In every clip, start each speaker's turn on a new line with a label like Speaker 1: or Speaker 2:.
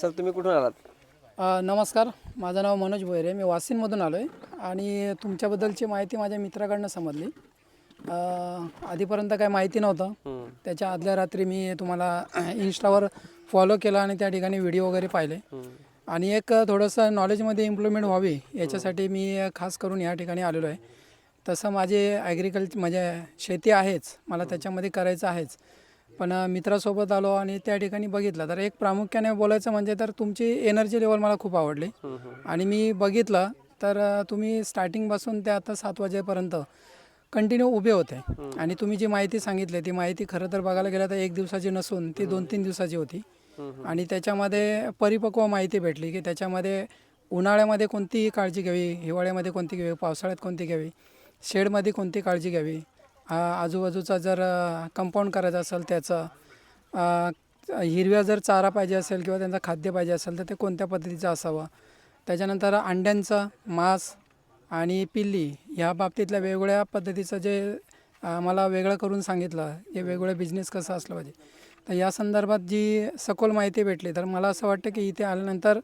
Speaker 1: Sir तुम्ही कुठून आलात?
Speaker 2: अ, नमस्कार. माझं नाव मनोज भोयरे. मी वासिनमधून आलो आहे आणि तुमच्याबद्दलची माहिती माझ्या मित्राकडनं समजली. अ, आधीपर्यंत काय माहिती नव्हतं. त्याच्या आदल्या रात्री मी तुम्हाला इन्स्टावर फॉलो केला आणि त्या ठिकाणी व्हिडिओ वगैरे पाहिले. आणि एक थोडंसं नॉलेजमध्ये इम्प्लिमेंट व्हावी याच्यासाठी मी खास करून या ठिकाणी आलेलो आहे. तसं माझे ॲग्रिकल्चर म्हणजे शेती आहेच. मला त्याच्यामध्ये करायचं आहेच. पण मित्रासोबत आलो आणि त्या ठिकाणी बघितलं. तर एक प्रामुख्याने बोलायचं म्हणजे तर तुमची एनर्जी लेवल मला खूप आवडली. आणि मी बघितलं तर तुम्ही स्टार्टिंगपासून ते आता सात वाजेपर्यंत कंटिन्यू उभे होते. आणि तुम्ही जी माहिती सांगितली ती माहिती खरं तर बघायला गेलं तर एक दिवसाची नसून ती दोन तीन दिवसाची होती. आणि त्याच्यामध्ये परिपक्व माहिती भेटली की त्याच्यामध्ये उन्हाळ्यामध्ये कोणतीही काळजी घ्यावी हिवाळ्यामध्ये कोणती घ्यावी पावसाळ्यात कोणती घ्यावी शेडमध्ये कोणती काळजी घ्यावी आजूबाजूचा जर कंपाऊंड करायचं असेल त्याचं हिरव्या जर चारा पाहिजे असेल किंवा त्यांचं खाद्य पाहिजे असेल तर ते कोणत्या पद्धतीचं असावं? त्याच्यानंतर अंड्यांचं मांस आणि पिल्ली ह्या बाबतीतल्या वेगवेगळ्या पद्धतीचं जे मला वेगळं करून सांगितलं हे वेगवेगळं बिझनेस कसं असलं पाहिजे. तर या संदर्भात जी सखोल माहिती भेटली तर मला असं वाटतं की इथे आल्यानंतर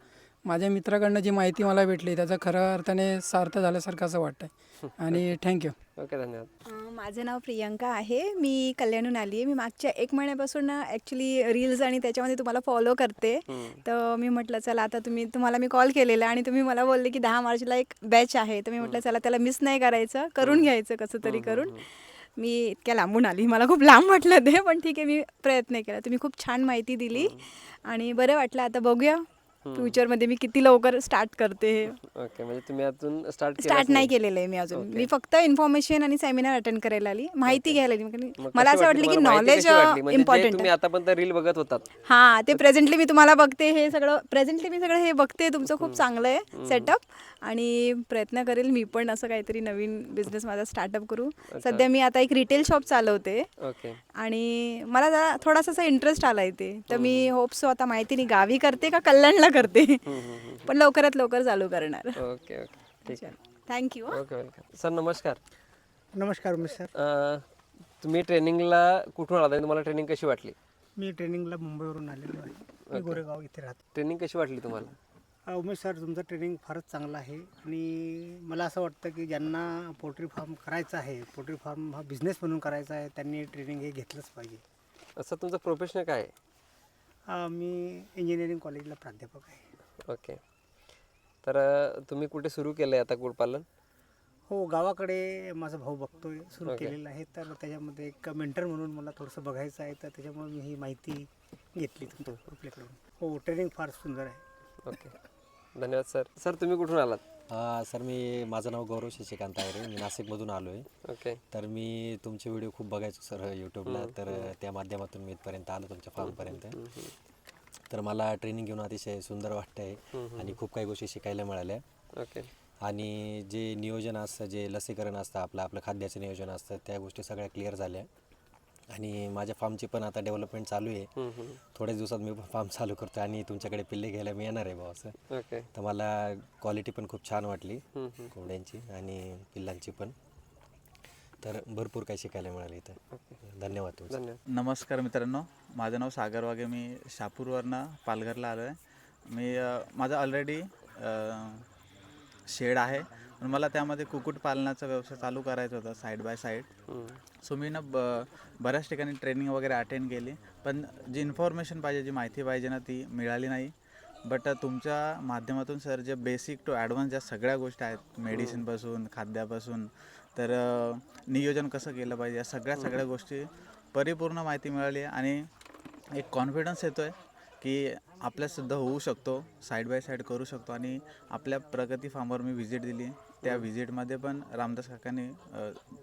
Speaker 2: माझ्या मित्राकडनं जी माहिती मला भेटली त्याचं खऱ्या अर्थाने सार्थ झाल्यासारखं असं वाटतं आणि थँक्यू
Speaker 1: ओके धन्यवाद.
Speaker 3: माझं नाव प्रियंका आहे. मी कल्याणहून आली आहे. मी मागच्या एक महिन्यापासून ॲक्च्युली रील्स आणि त्याच्यामध्ये तुम्हाला फॉलो करते. तर मी म्हटलं चला आता तुम्ही तुम्हाला मी कॉल केलेला आणि तुम्ही मला बोलले की दहा मार्चला एक बॅच आहे. तर मी म्हटलं चला त्याला मिस नाही करायचं. करून घ्यायचं कसं तरी करून. मी इतक्या लांबून आली. मला खूप लांब वाटलं ते पण ठीक आहे मी प्रयत्न केला. तुम्ही खूप छान माहिती दिली आणि बरं वाटलं. आता बघूया. फ्युचरमध्ये मी किती लवकर स्टार्ट करते हे.
Speaker 1: ओके म्हणजे तुम्ही अजून स्टार्ट
Speaker 3: स्टार्ट नाही केलेलं आहे मी अजून. मी फक्त इन्फॉर्मेशन आणि सेमिनार अटेंड करायला आली. माहिती घ्यायला आली. कारण मला असं वाटलं? की नॉलेज
Speaker 1: म्हणजे
Speaker 3: इम्पॉर्टंट
Speaker 1: तुम्ही आतापर्यंत रील बघत होतात.
Speaker 3: हा ते प्रेझेंटली मी तुम्हाला बघते हे सगळं प्रेझेंटली मी सगळं हे बघते. तुमचं खूप चांगलं आहे सेटअप आणि प्रयत्न करेल मी पण असं काहीतरी नवीन बिझनेस माझा स्टार्टअप करू. सध्या मी आता एक रिटेल शॉप चालवते. आणि मला जरा थोडासा असा इंटरेस्ट आला इथे तर मी होप्सो आता माहिती नाही गावी करते का कल्याणला करते. पण लवकरात लवकर चालू करणार.
Speaker 1: Okay okay. ठीक
Speaker 3: thank you
Speaker 1: okay welcome sir नमस्कार.
Speaker 4: नमस्कार उमेश सर.
Speaker 1: अं, तुम्ही ट्रेनिंगला कुठून आलात आणि तुम्हाला ट्रेनिंग कशी वाटली?
Speaker 4: मी ट्रेनिंगला मुंबईवरून आलेलो आहे. मी गोरेगाव इथे राहतो.
Speaker 1: ट्रेनिंग कशी वाटली तुम्हाला?
Speaker 4: अ, उमेश सर तुमचं ट्रेनिंग फारच चांगलं आहे. आणि मला असं वाटतं की ज्यांना पोल्ट्री फार्म करायचं आहे पोल्ट्री फार्म हा बिझनेस म्हणून करायचा आहे त्यांनी ट्रेनिंग हे घेतलंच पाहिजे.
Speaker 1: असं तुमचं प्रोफेशन काय आहे?
Speaker 4: अ, मी इंजिनिअरिंग कॉलेजला प्राध्यापक आहे.
Speaker 1: ओके. तर अं, तुम्ही कुठे सुरू केलं आहे आता कुडपालन
Speaker 4: हो गावाकडे माझा भाऊ बघतोय सुरू. केलेलं आहे. तर त्याच्यामध्ये एक मेंटर म्हणून मला थोडंसं बघायचं आहे. तर त्याच्यामुळे मी ही माहिती घेतली तुमच्या आपल्याकडून हो ट्रेनिंग फार सुंदर आहे.
Speaker 1: ओके. धन्यवाद सर. सर तुम्ही कुठून आलात?
Speaker 5: हा सर मी माझं नाव गौरव शशिकांत आहे मी नाशिकमधून आलो आहे
Speaker 1: ओके.
Speaker 5: तर मी तुमचे व्हिडिओ खूप बघायचो सर यूट्यूबला तर त्या माध्यमातून मी इथपर्यंत आलो तुमच्या फार्मपर्यंत. तर मला ट्रेनिंग घेऊन अतिशय सुंदर वाटतं आहे आणि खूप काही गोष्टी शिकायला मिळाल्या.
Speaker 1: ओके.
Speaker 5: आणि जे नियोजन असतं जे लसीकरण असतं आपलं आपलं खाद्याचं नियोजन असतं त्या गोष्टी सगळ्या क्लिअर झाल्या. आणि माझ्या फार्मची पण आता डेव्हलपमेंट चालू आहे. थोड्याच दिवसात मी फार्म चालू करतो आणि तुमच्याकडे पिल्ले घ्यायला मी येणार आहे भाऊ असं.
Speaker 1: ओके
Speaker 5: तर मला क्वालिटी पण खूप छान वाटली. कोंबड्यांची आणि पिल्लांची पण. तर भरपूर काही शिकायला मिळालं इथं. धन्यवाद तुमचे.
Speaker 1: धन्यवाद.
Speaker 6: नमस्कार मित्रांनो माझं नाव सागर वाघे मी शहापूरवरनं पालघरला आलो आहे मी माझं ऑलरेडी शेड आहे. पण मला त्यामध्ये कुक्कुटपालनाचा व्यवसाय चालू करायचा होता साईड बाय साईड. सो मी ना ब बऱ्याच ठिकाणी ट्रेनिंग वगैरे अटेंड केली. पण जी इन्फॉर्मेशन पाहिजे जी माहिती पाहिजे ना ती मिळाली नाही. बट तुमच्या माध्यमातून सर जे बेसिक टू ॲडव्हान्स ज्या सगळ्या गोष्टी आहेत मेडिसिनपासून खाद्यापासून तर नियोजन कसं केलं पाहिजे या सगळ्या सगळ्या गोष्टी परिपूर्ण माहिती मिळाली. आणि एक कॉन्फिडन्स येतो आहे की आपल्यासुद्धा होऊ शकतो साईड बाय साईड करू शकतो आणि आपल्या प्रगती फार्मवर मी व्हिजिट दिली. त्या व्हिजिटमध्ये पण रामदास काकांनी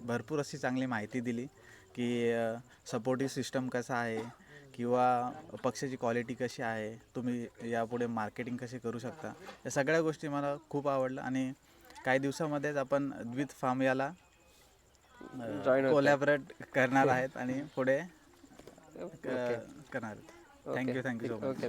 Speaker 6: भरपूर अशी चांगली माहिती दिली की सपोर्टिव्ह सिस्टम कसा आहे किंवा पक्षाची क्वालिटी कशी आहे तुम्ही यापुढे मार्केटिंग कशी करू शकता या सगळ्या गोष्टी मला खूप आवडलं आणि काही दिवसामध्येच आपण द्वित फार्म याला. कोलॅबरेट करणार आहेत आणि पुढे करणार आहेत. Thank you thank you so much